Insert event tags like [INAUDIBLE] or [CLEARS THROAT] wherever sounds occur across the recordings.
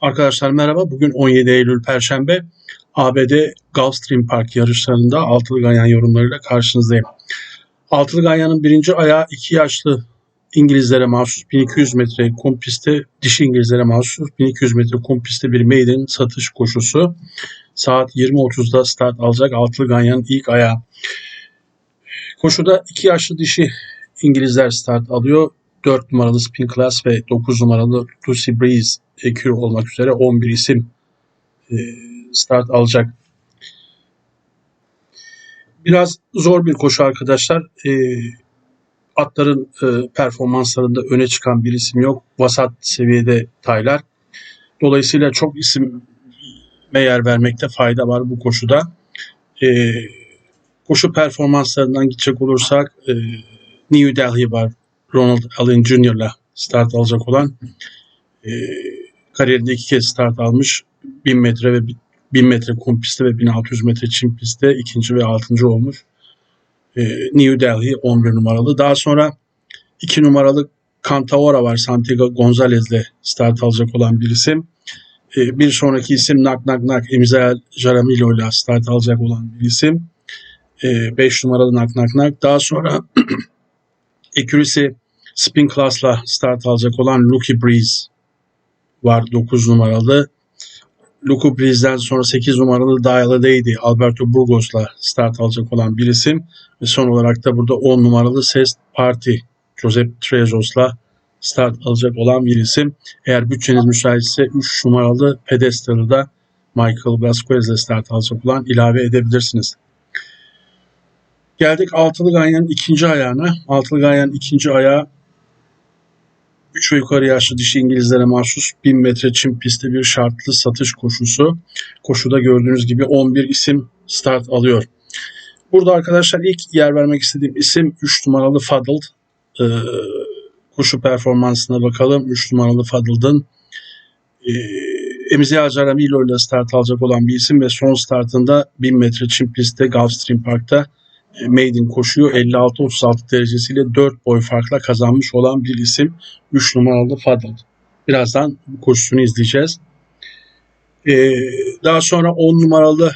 Arkadaşlar merhaba. Bugün 17 Eylül Perşembe. ABD Gulfstream Park yarışlarında Altılı Ganyan yorumlarıyla karşınızdayım. Altılı Ganyan'ın birinci ayağı iki yaşlı İngilizlere mahsus 1200 metre kum pistte, dişi İngilizlere mahsus 1200 metre kum pistte bir maiden satış koşusu. Saat 20.30'da start alacak Altılı Ganyan'ın ilk ayağı. Koşuda iki yaşlı dişi İngilizler start alıyor. 4 numaralı Spin Class ve 9 numaralı Lucy Breeze Ekür olmak üzere 11 isim e, start alacak. Biraz zor bir koşu arkadaşlar. E, atların e, performanslarında öne çıkan bir isim yok. Vasat seviyede taylar. Dolayısıyla çok isime yer vermekte fayda var bu koşuda. E, koşu performanslarından gidecek olursak New Delhi var. Ronald Allen Jr.'la start alacak olan. Kariyerinde iki kez start almış. 1000 metre ve 1000 metre kum pistte ve 1600 metre çim pistte ikinci ve altıncı olmuş. E, New Delhi 11 numaralı. Daha sonra 2 numaralı Cantaora var. Santiago Gonzalez'le start alacak olan bir isim. E, bir sonraki isim Nak Nak Nak Emzael Jaramillo ile start alacak olan bir isim. 5 numaralı Nak Nak Nak. Daha sonra [CLEARS THROAT] Accuracy Spin Class'la start alacak olan Lucky Breeze var 9 numaralı. Lucky Breeze'den sonra 8 numaralı Dial'a Değdi Alberto Burgos'la start alacak olan bir isim. Ve son olarak da burada 10 numaralı Ses Party Josep Trezos'la start alacak olan bir isim. Eğer bütçeniz müsaitse 3 numaralı Pedestal'ı da Michael Vasquez'le start alacak olan ilave edebilirsiniz. Geldik Altılı Ganyan'ın ikinci ayağına. Altılı Ganyan'ın ikinci ayağı 3 ve yukarı yaşlı dişi İngilizlere mahsus 1000 metre çim pistte bir şartlı satış koşusu. Koşuda gördüğünüz gibi 11 isim start alıyor. Burada arkadaşlar ilk yer vermek istediğim isim 3 numaralı Fuddled. Ee, koşu performansına bakalım. 3 numaralı Fuddled'ın e, Emizi Acaramilo ile start alacak olan bir isim ve son startında 1000 metre çim pistte Gulfstream Park'ta maiden koşuyu 56-36 derecesiyle 4 boy farkla kazanmış olan bir isim 3 numaralı Fadıl. Birazdan bu koşusunu izleyeceğiz. Ee, daha sonra 10 numaralı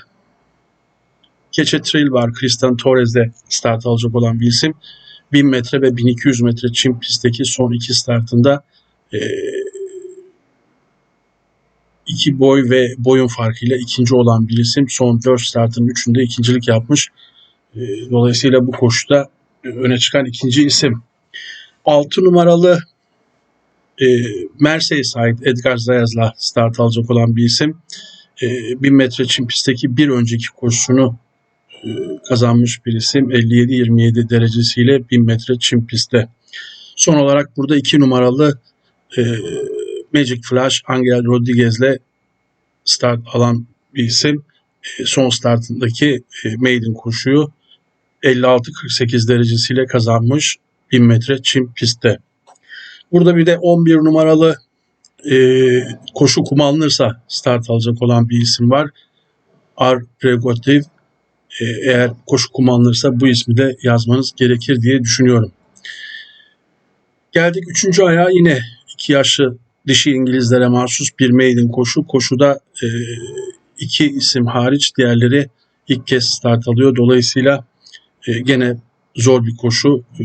Keçe Trail var. Christian Torres'de start alacak olan bir isim. 1000 metre ve 1200 metre çim pistteki son iki startında e, iki boy ve boyun farkıyla ikinci olan bir isim. Son 4 startın 3'ünde ikincilik yapmış. E, dolayısıyla bu koşuda öne çıkan ikinci isim. 6 numaralı e, Merseyside Edgar Zayaz'la start alacak olan bir isim. E, 1000 metre çim pistteki bir önceki koşusunu e, kazanmış bir isim. 57-27 derecesiyle 1000 metre çim pistte. Son olarak burada 2 numaralı e, Magic Flash Angel Rodriguez'le start alan bir isim. E, son startındaki e, maiden koşuyu 56-48 derecesiyle kazanmış 1000 metre çim pistte. Burada bir de 11 numaralı e, koşu kullanılırsa start alacak olan bir isim var. Ar Pregotiv. E, eğer koşu kullanılırsa bu ismi de yazmanız gerekir diye düşünüyorum. Geldik üçüncü ayağa yine iki yaşlı dişi İngilizlere mahsus bir maiden koşu. Koşuda e, iki isim hariç diğerleri ilk kez start alıyor. Dolayısıyla gene zor bir koşu. E,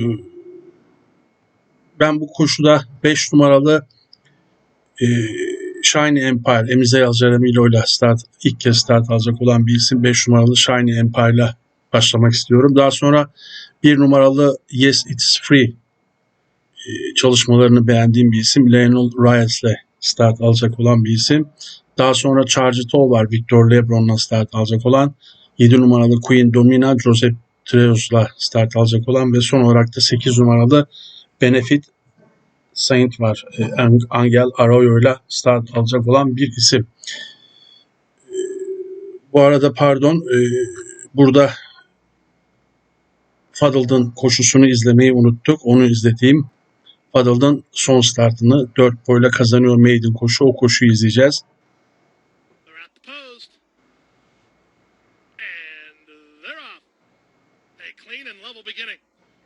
ben bu koşuda 5 numaralı e, Shiny Empire, Emize Alcaramilo ile start, ilk kez start alacak olan bir isim 5 numaralı Shiny Empire ile başlamak istiyorum. Daha sonra 1 numaralı Yes It's Free e, çalışmalarını beğendiğim bir isim Lionel Reyes ile start alacak olan bir isim. Daha sonra Charge It All var Victor Lebron'la start alacak olan. 7 numaralı Queen Domina Joseph Treos'la start alacak olan ve son olarak da 8 numaralı Benefit Saint var. E, Angel Arroyo ile start alacak olan bir isim. E, bu arada pardon e, burada Fuddled'ın koşusunu izlemeyi unuttuk. Onu izleteyim. Fuddled'ın son startını 4 boyla kazanıyor maiden koşu. O koşuyu izleyeceğiz.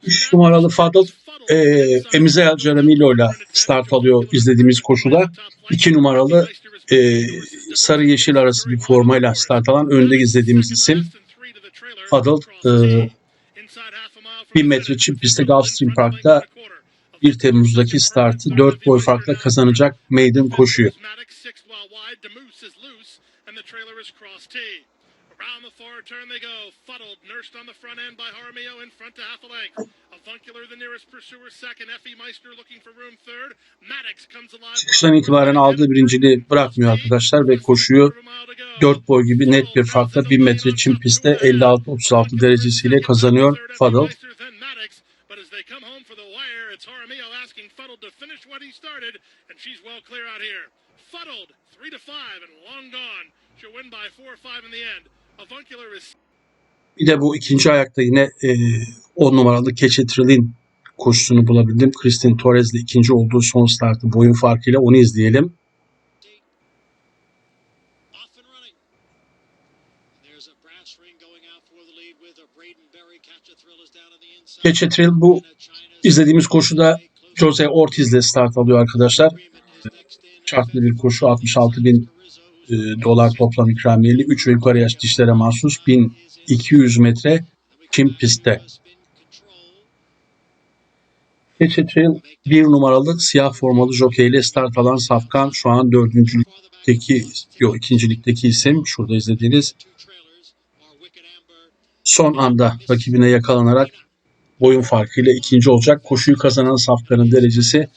3 numaralı Fuddle e, Emize Jaramillo ile start alıyor izlediğimiz koşuda. 2 numaralı e, sarı yeşil arası bir formayla start alan önde izlediğimiz isim Fadıl e, 1000 metre çim pistte Gulfstream Park'ta 1 Temmuz'daki startı 4 boy farkla kazanacak maiden koşuyu. Around the far turn they go. Fuddled, nursed on the front end by Jaramillo in front to half a length. Avuncular the nearest pursuer second. Effie Meister looking for room third. Maddox comes alive. Çıkıştan itibaren aldığı birinciliği bırakmıyor arkadaşlar ve koşuyu 4 boy gibi net bir farkla 1000 metre çim pistte 56-36 derecesiyle kazanıyor Fuddle. But as they come home for the wire, it's Jaramillo asking Fuddled to finish what he started, and she's well clear out here. Fuddled, three to five and long gone. She'll win by four or five in the end. Bir de bu ikinci ayakta yine e, 10 numaralı Keçetril'in koşusunu bulabildim. Kristin Torres'le ikinci olduğu son startı boyun farkıyla onu izleyelim. Keçetril bu izlediğimiz koşuda Jose Ortiz'le start alıyor arkadaşlar. Şartlı bir koşu 66 bin dolar toplam ikramiyeli 3 ve yukarı yaş dişlere mahsus 1200 metre çim pistte. Keçetril bir numaralı siyah formalı jockey ile start alan Safkan şu an dördüncülükteki yok ikincilikteki isim şurada izlediğiniz son anda rakibine yakalanarak boyun farkıyla ikinci olacak. Koşuyu kazanan Safkan'ın derecesi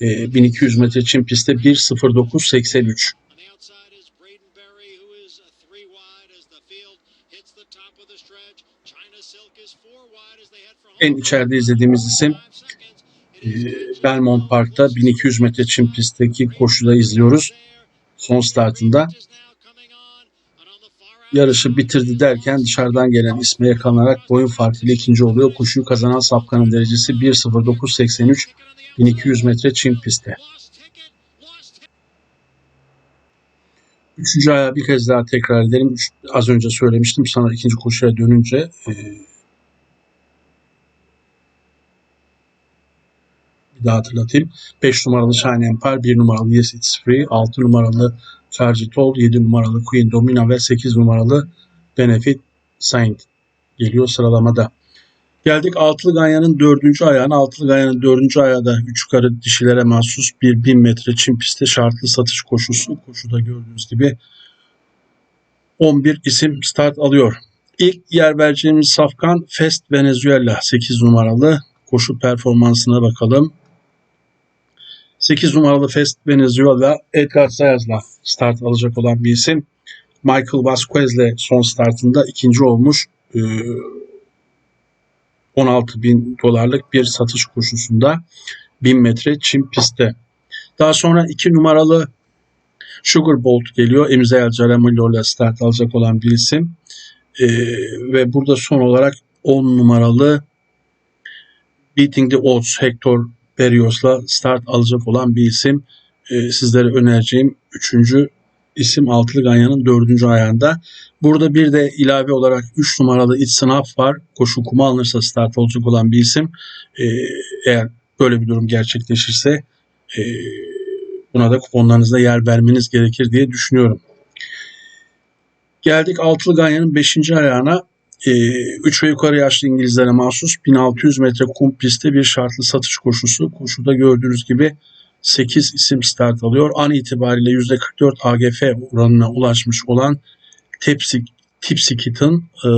e, 1200 metre çim pistte 1.09.83. On the outside is Braden Berry, who is uh, three wide as the field hits the top of the stretch. China Silk is four wide as they head for home. En içeride izlediğimiz isim e, Belmont Park'ta 1200 metre çim pistteki koşuda izliyoruz. Son startında yarışı bitirdi derken dışarıdan gelen isme yakalanarak boyun farkıyla ikinci oluyor. Koşuyu kazanan Safkan'ın derecesi 1.09.83 1200 metre çim pistte. Üçüncü ayağı bir kez daha tekrar edelim. Az önce söylemiştim sana ikinci koşuya dönünce e, bir daha hatırlatayım. 5 numaralı Shine Empire, 1 numaralı Yes It's Free, 6 numaralı Charge It All, 7 numaralı Queen Domina ve 8 numaralı Benefit Saint geliyor sıralamada. Geldik altılı ganyanın dördüncü ayağına. Altılı ganyanın dördüncü ayağı da üç yukarı dişilere mahsus bir 1000 metre çim pistte şartlı satış koşusu. Koşuda gördüğünüz gibi 11 isim start alıyor. İlk yer vereceğimiz safkan Fest Venezuela 8 numaralı. Koşu performansına bakalım. 8 numaralı Fest Venezuela Edgar Sayaz'la start alacak olan bir isim. Michael Vasquez'le son startında ikinci olmuş. Ee, 16 bin dolarlık bir satış koşusunda 1000 metre çim pistte. Daha sonra 2 numaralı Sugar Bolt geliyor. Emzael Caramillo ile start alacak olan bir isim. Ee, ve burada son olarak 10 numaralı Beating the Odds Hector Berrios'la start alacak olan bir isim. Ee, sizlere önereceğim 3. isim Altılı Ganyan'ın 4. ayağında. Burada bir de ilave olarak 3 numaralı It's Snuff var. Koşu kuma alınırsa start olacak olan bir isim. Ee, eğer böyle bir durum gerçekleşirse e, buna da kuponlarınızda yer vermeniz gerekir diye düşünüyorum. Geldik Altılı Ganyan'ın 5. ayağına. 3 ve yukarı yaşlı İngilizlere mahsus 1600 metre kum pistte bir şartlı satış koşusu. Koşuda gördüğünüz gibi 8 isim start alıyor. An itibariyle %44 AGF oranına ulaşmış olan Tipsy, Tipsy Kitten, e,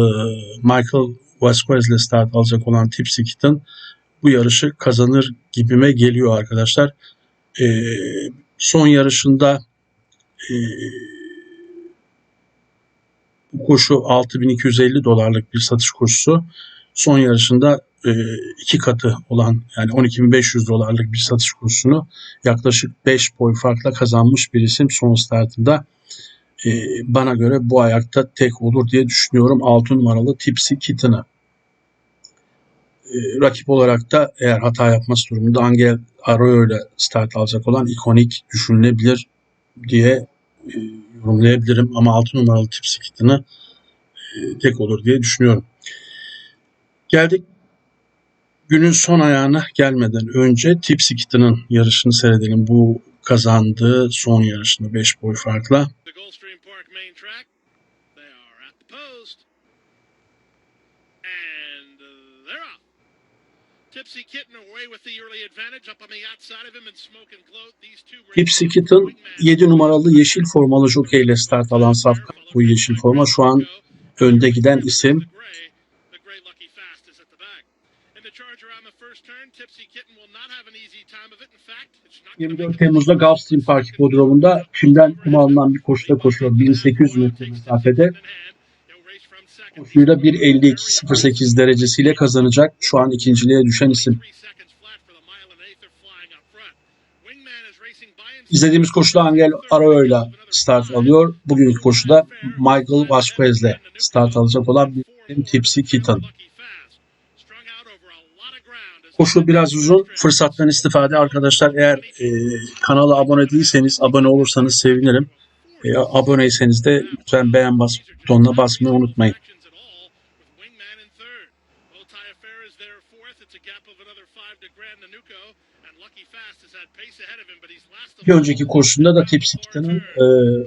Michael Vasquez ile start alacak olan Tipsy Kitten bu yarışı kazanır gibime geliyor arkadaşlar. E, son yarışında e, bu koşu 6250 dolarlık bir satış koşusu. Son yarışında e, iki katı olan yani 12500 dolarlık bir satış koşusunu yaklaşık 5 boy farkla kazanmış bir isim son startında. E, bana göre bu ayakta tek olur diye düşünüyorum 6 numaralı Tipsy Kitten'ı. E, rakip olarak da eğer hata yapması durumunda Angel Arroyo ile start alacak olan ikonik düşünülebilir diye e, yorumlayabilirim ama 6 numaralı Tipsy Kitten'ı e, tek olur diye düşünüyorum. Geldik Günün son ayağına gelmeden önce Tipsy Kitten'ın yarışını seyredelim. Bu kazandığı son yarışını 5 boy farkla. The Gulfstream Park main track. They are at the post. And uh, they're off. Tipsy Kitten away with the early advantage up on the outside of him and Smoke and Gloat. These two Tipsy Kitten 7 numaralı yeşil formalı jockey ile start alan safkan. Bu yeşil forma şu an önde giden isim. 24 Temmuz'da Gulfstream Park Hipodromu'nda kimden kum alınan bir koşuda koşuyor. 1800 metre mesafede. Da 1.52.08 derecesiyle kazanacak. Şu an ikinciliğe düşen isim. İzlediğimiz koşuda Angel Arroyo ile start alıyor. Bugünkü koşuda Michael Vasquez ile start alacak olan bir Tipsy Kitten. Koşu biraz uzun. Fırsattan istifade arkadaşlar eğer e, kanala abone değilseniz abone olursanız sevinirim. E, aboneyseniz de lütfen beğen bas butonuna basmayı unutmayın. Bir önceki koşusunda da e,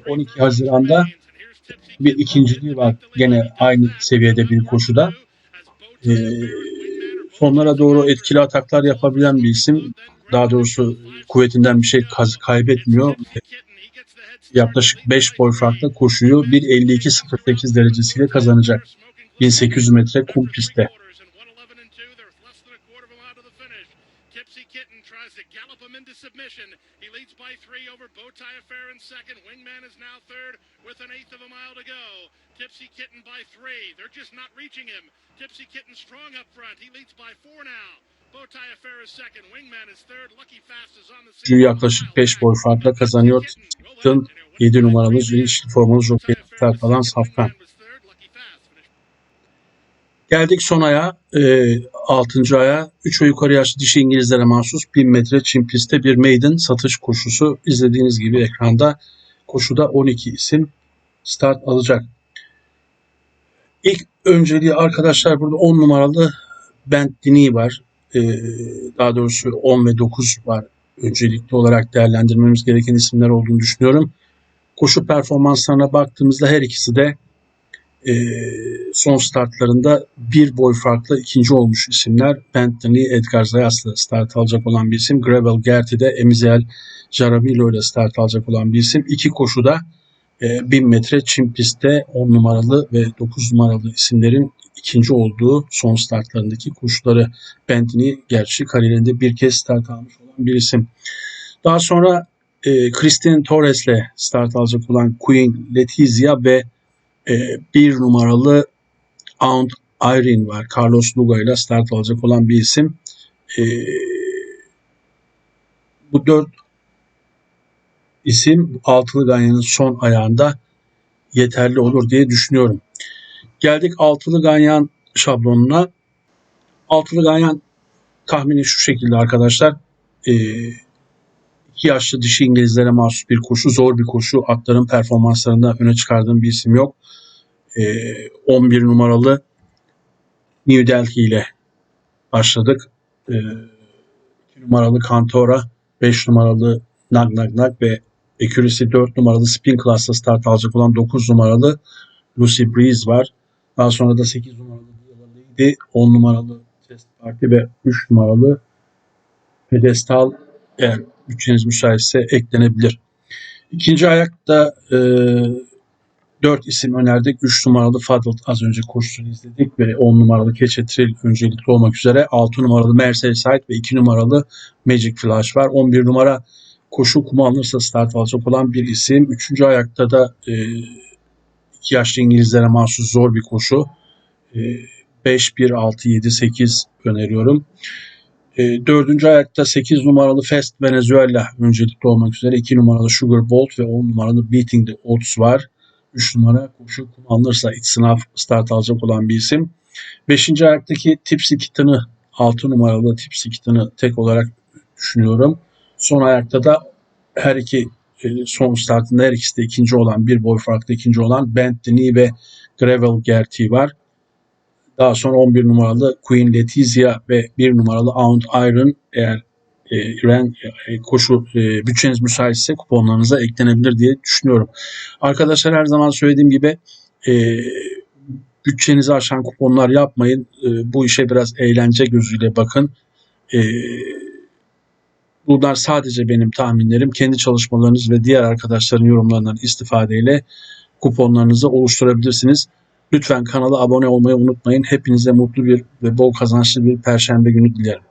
12 Haziran'da bir ikinciliği var. Gene aynı seviyede bir koşuda. E, sonlara doğru etkili ataklar yapabilen bir isim. Daha doğrusu kuvvetinden bir şey kaybetmiyor. Yaklaşık 5 boy farkla koşuyu 1.52.08 derecesiyle kazanacak. 1800 metre kum pistte. Tipsy Kitten by three. They're just not reaching him. Tipsy Kitten strong up front. He leads by four now. Koşuyu yaklaşık 5 boy farkla kazanıyor. Kitten 7 numaralı yeşil formalı jockey start alan safkan. Geldik son aya, e, 6. aya. 3 ve yukarı yaşlı dişi İngilizlere mahsus 1000 metre çim pistte bir maiden satış koşusu. İzlediğiniz gibi ekranda koşuda 12 isim start alacak. İlk önceliği arkadaşlar burada 10 numaralı Bentley var. E, daha doğrusu 10 ve 9 var. Öncelikli olarak değerlendirmemiz gereken isimler olduğunu düşünüyorum. Koşu performanslarına baktığımızda her ikisi de e, son startlarında bir boy farklı ikinci olmuş isimler. Bentley, Edgar Zayas'la start alacak olan bir isim. Gravel Gerti'de Emizel Jaramillo ile start alacak olan bir isim. İki koşuda e, 1000 metre çim pistte 10 numaralı ve 9 numaralı isimlerin ikinci olduğu son startlarındaki koşuları. Bentley gerçi kariyerinde bir kez start almış olan bir isim. Daha sonra e, Christine Torres'le start alacak olan Queen Letizia ve e, bir numaralı Aunt Irene var. Carlos Luga ile start alacak olan bir isim. E, bu dört isim altılı ganyanın son ayağında yeterli olur diye düşünüyorum. Geldik altılı ganyan şablonuna. Altılı ganyan tahmini şu şekilde arkadaşlar. E, yaşlı dişi İngilizlere mahsus bir koşu. Zor bir koşu. Atların performanslarında öne çıkardığım bir isim yok. Ee, 11 numaralı New Delhi ile başladık. Ee, 2 numaralı Cantora, 5 numaralı Nag Nag Nag ve Accuracy 4 numaralı Spin Class'ta start alacak olan 9 numaralı Lucy Breeze var. Daha sonra da 8 numaralı Lady, 10 numaralı Test Party ve 3 numaralı Pedestal eğer bütçeniz müsaitse eklenebilir. İkinci ayakta e, 4 isim önerdik. 3 numaralı Fadıl az önce koşusunu izledik ve 10 numaralı Keçetril öncelikli olmak üzere 6 numaralı Merseyside ve 2 numaralı Magic Flash var. 11 numara koşu kumu alınırsa start alacak olan bir isim. Üçüncü ayakta da e, iki yaşlı İngilizlere mahsus zor bir koşu. E, 5, 1, 6, 7, 8 öneriyorum. E, dördüncü ayakta 8 numaralı Fast Venezuela öncelikli olmak üzere 2 numaralı Sugar Bolt ve 10 numaralı Beating the Odds var. 3 numara koşu kullanılırsa iç sınav start alacak olan bir isim. 5. ayaktaki Tipsy Kitten'ı 6 numaralı Tipsy Kitten'ı tek olarak düşünüyorum. Son ayakta da her iki e, son startında her ikisi de ikinci olan bir boy farklı ikinci olan Bentley ve Gravel Gertie var. Daha sonra 11 numaralı Queen Letizia ve 1 numaralı Aunt Iron eğer e, ren e, koşu e, bütçeniz müsaitse kuponlarınıza eklenebilir diye düşünüyorum. Arkadaşlar her zaman söylediğim gibi e, bütçenizi aşan kuponlar yapmayın. E, bu işe biraz eğlence gözüyle bakın. E, bunlar sadece benim tahminlerim. Kendi çalışmalarınız ve diğer arkadaşların yorumlarından istifadeyle kuponlarınızı oluşturabilirsiniz. Lütfen kanala abone olmayı unutmayın. Hepinize mutlu bir ve bol kazançlı bir perşembe günü dilerim.